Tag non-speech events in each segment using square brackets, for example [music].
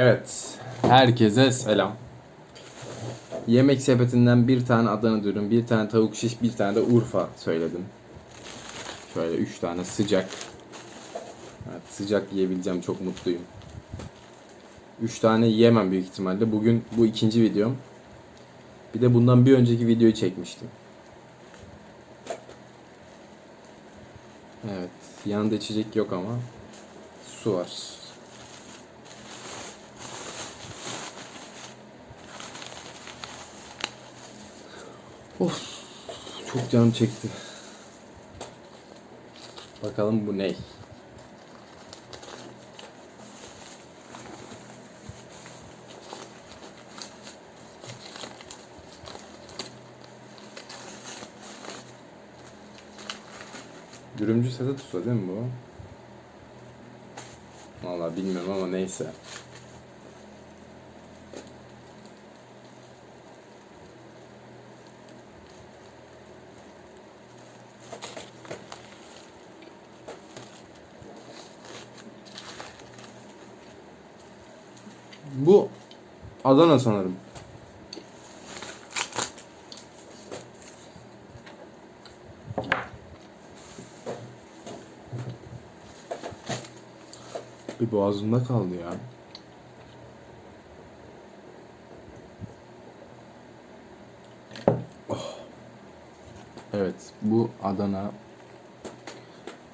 Evet. Herkese selam. Yemek sepetinden bir tane Adana dürüm, bir tane tavuk şiş, bir tane de Urfa söyledim. Şöyle üç tane sıcak. Evet, sıcak yiyebileceğim çok mutluyum. Üç tane yiyemem büyük ihtimalle. Bugün bu ikinci videom. Bir de bundan bir önceki videoyu çekmiştim. Evet. Yanında içecek yok ama su var. Of. Çok canım çekti. Bakalım bu ne? Dürümcü Sedat Usta değil mi bu? Vallahi bilmiyorum ama neyse. Bu Adana sanırım. Bir boğazımda kaldı ya. Oh. Evet, bu Adana.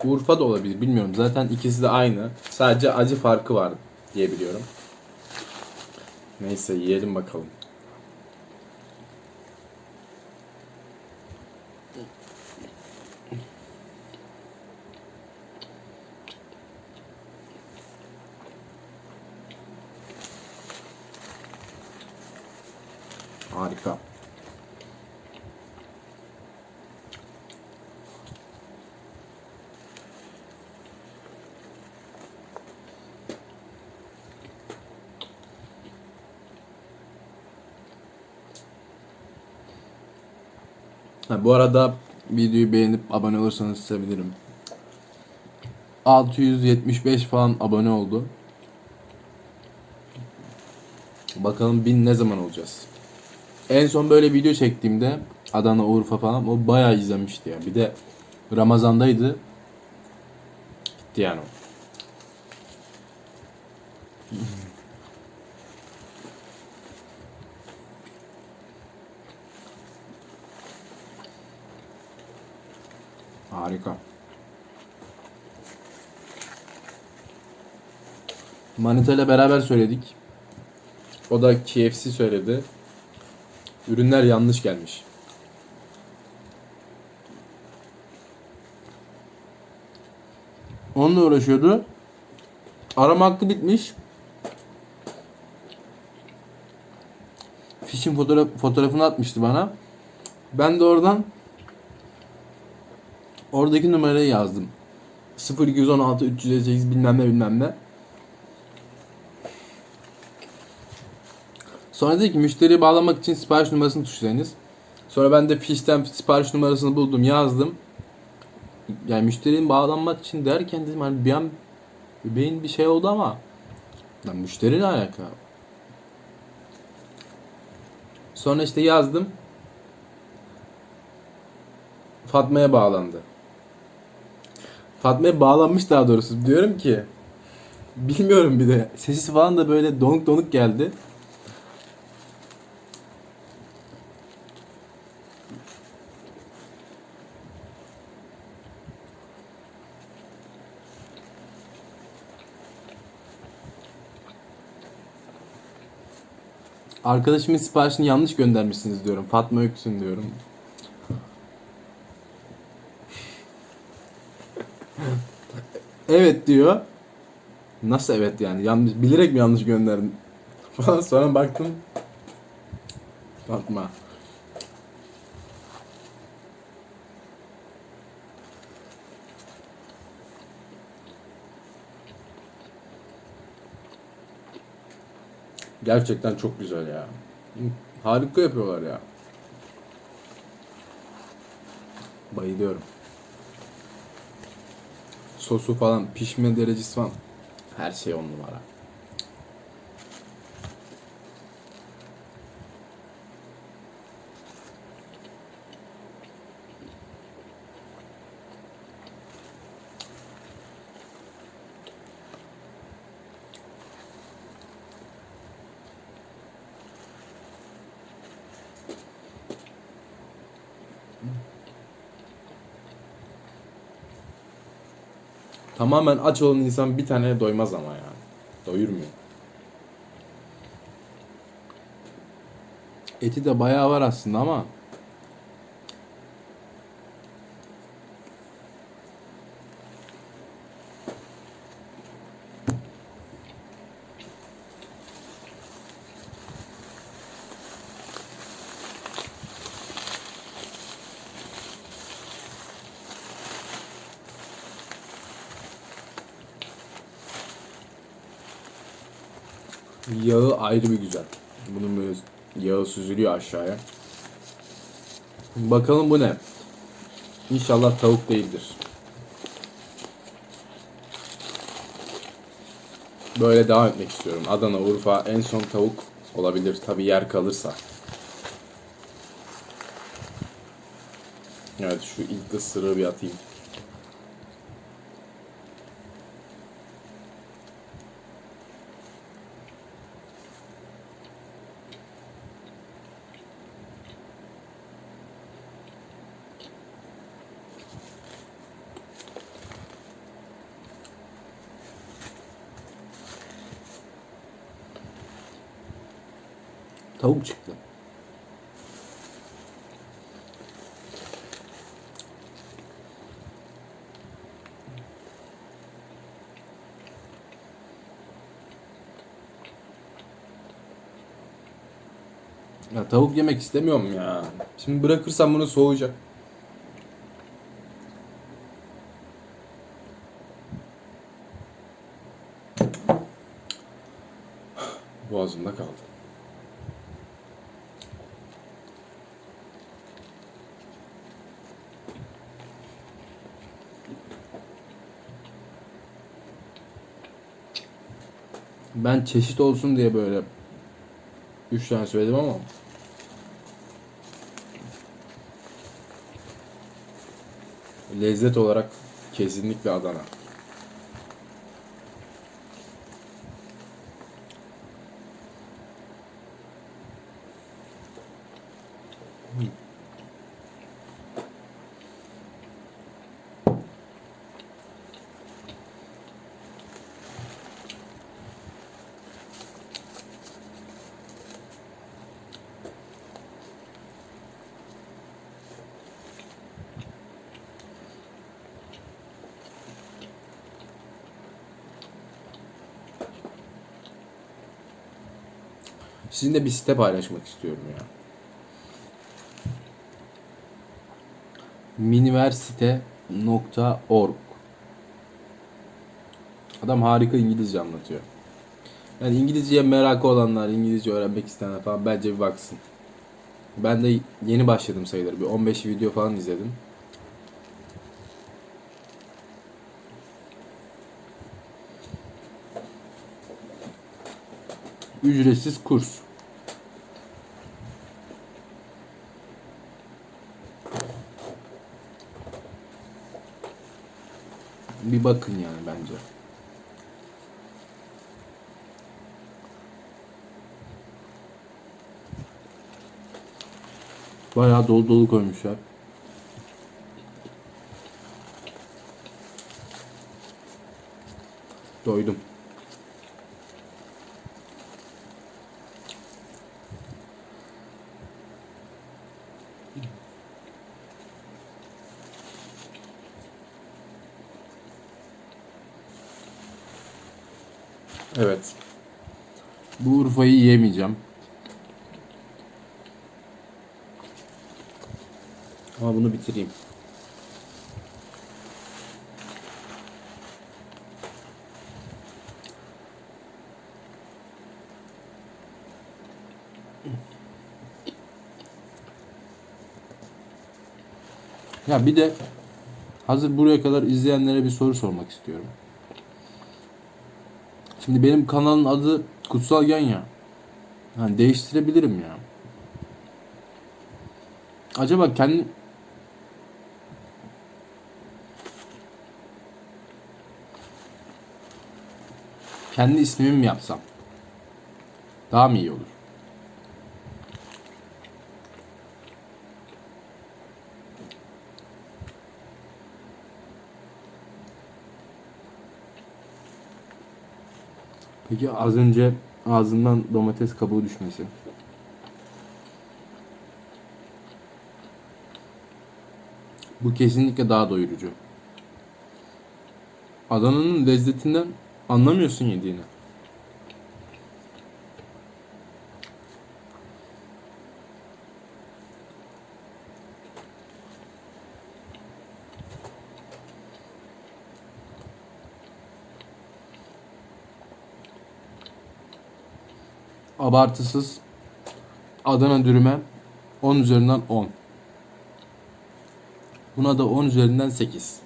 Urfa da olabilir, bilmiyorum. Zaten ikisi de aynı. Sadece acı farkı var diye biliyorum. Neyse yiyelim bakalım. Harika. Ha, bu arada videoyu beğenip abone olursanız sevinirim. 675 falan abone oldu. Bakalım 1000 ne zaman olacağız? En son böyle video çektiğimde Adana, Urfa falan o bayağı izlenmişti ya. Bir de Ramazan'daydı. Gitti yani o. Harika. Manita ile beraber söyledik. O da KFC söyledi. Ürünler yanlış gelmiş. Onunla uğraşıyordu. Arama hakkı bitmiş. Fişin fotoğraf, fotoğrafını atmıştı bana. Ben de oradan oradaki numarayı yazdım. 0216 358 bilmem ne bilmem ne. Sonra dedi ki müşteriyi bağlamak için sipariş numarasını tuşlayınız. Sonra ben de fişten sipariş numarasını buldum yazdım. Yani müşterinin bağlanmak için derken dedim hani bir an beyin bir şey oldu ama lan müşteri ne alaka? Sonra işte yazdım. Fatma'ya bağlandı. Fatma'ya bağlanmış daha doğrusu. Diyorum ki bilmiyorum bir de. Sesi falan da böyle donuk donuk geldi. Arkadaşımın siparişini yanlış göndermişsiniz diyorum. Fatma Öksün diyorum. Evet diyor. Nasıl evet yani? Yanlış, bilerek mi yanlış gönderdim? [laughs] Falan sonra baktım. Fatma. Gerçekten çok güzel ya. Harika yapıyorlar ya. Bayılıyorum. Sosu falan, pişme derecesi falan. Her şey on numara. Tamamen aç olan insan bir tane doymaz ama yani. Doyurmuyor. Eti de bayağı var aslında ama yağı ayrı bir güzel. Bunun böyle yağı süzülüyor aşağıya. Bakalım bu ne? İnşallah tavuk değildir. Böyle devam etmek istiyorum. Adana, Urfa en son tavuk olabilir. Tabi yer kalırsa. Evet şu ilk ısırığı bir atayım. Tavuk çıktı. Ya tavuk yemek istemiyorum ya. Şimdi bırakırsam bunu soğuyacak. Boğazımda kaldı. Ben çeşit olsun diye böyle 3 tane söyledim ama lezzet olarak kesinlikle Adana. Sizinle bir site paylaşmak istiyorum ya. miniversite.org Adam harika İngilizce anlatıyor. Yani İngilizceye merakı olanlar, İngilizce öğrenmek isteyenler falan bence bir baksın. Ben de yeni başladım sayılır. Bir 15 video falan izledim. Ücretsiz kurs. Bir bakın yani bence. Bayağı dolu dolu koymuşlar. Doydum. Evet. Bu Urfa'yı yiyemeyeceğim. Ama bunu bitireyim. Ya bir de hazır buraya kadar izleyenlere bir soru sormak istiyorum. Şimdi benim kanalın adı Kutsal Gen ya. Yani değiştirebilirim ya. Acaba kendi kendi ismimi mi yapsam? Daha mı iyi olur? Peki az önce ağzından domates kabuğu düşmesi. Bu kesinlikle daha doyurucu. Adana'nın lezzetinden anlamıyorsun yediğini. Abartısız Adana dürüme 10 üzerinden 10. Buna da 10 üzerinden 8.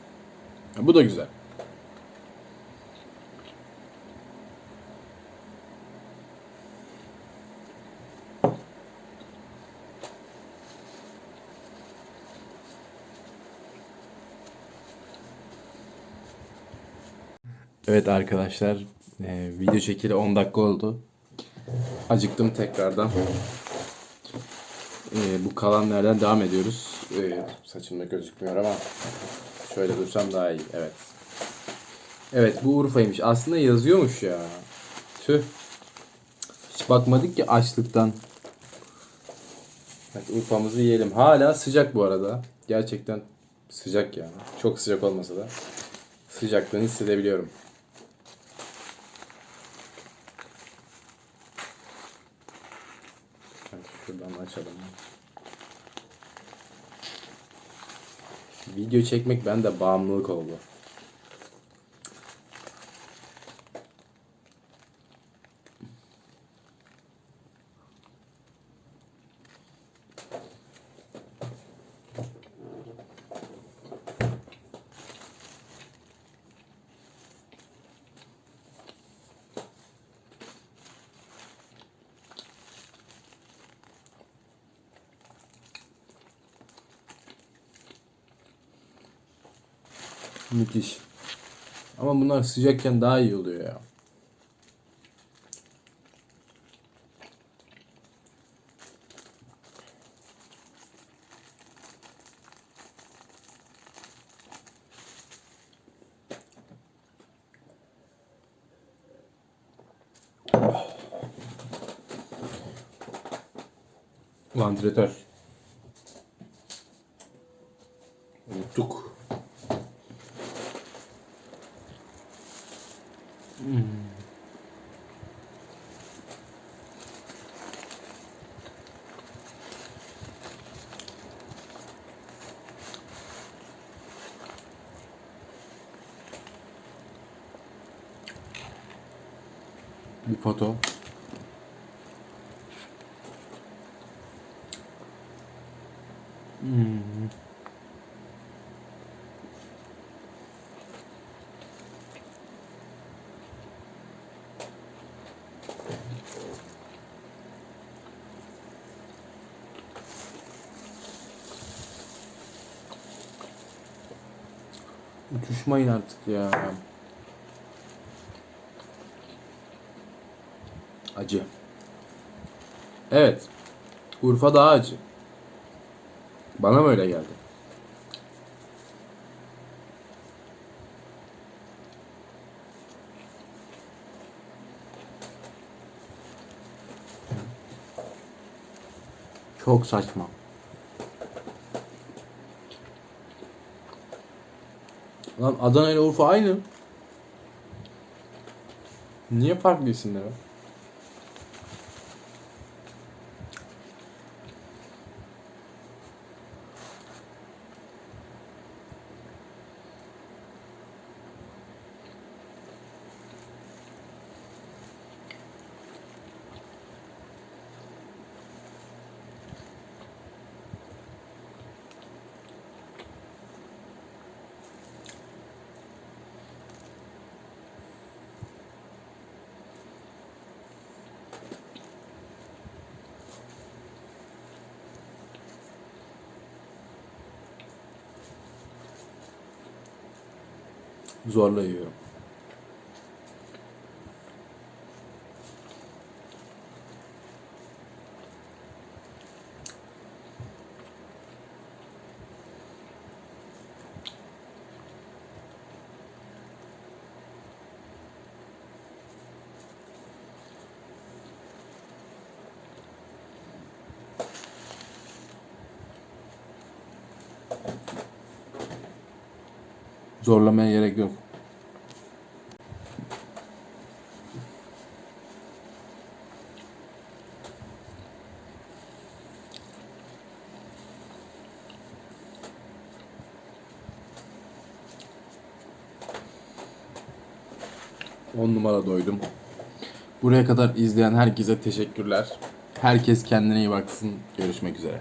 Ya bu da güzel. Evet arkadaşlar, e, video çekili 10 dakika oldu. Acıktım tekrardan. E, bu kalanlardan devam ediyoruz. E, saçımda gözükmüyor ama şöyle dursam daha iyi. Evet. Evet bu Urfa'ymış. Aslında yazıyormuş ya. Tüh. Hiç bakmadık ki açlıktan. Evet Urfa'mızı yiyelim. Hala sıcak bu arada. Gerçekten sıcak yani. Çok sıcak olmasa da sıcaklığını hissedebiliyorum. Evet, şuradan açalım. Video çekmek bende bağımlılık oldu. Müthiş. Ama bunlar sıcakken daha iyi oluyor ya. Vantilatör. Unuttuk. Bir foto. Hmm. Uçuşmayın artık ya. Acı. Evet. Urfa daha acı. Bana mı öyle geldi? Çok saçma. Lan Adana ile Urfa aynı. Niye farklı isimler var? zorla yiyorum. Zorlamaya gerek yok. On numara doydum. Buraya kadar izleyen herkese teşekkürler. Herkes kendine iyi baksın. Görüşmek üzere.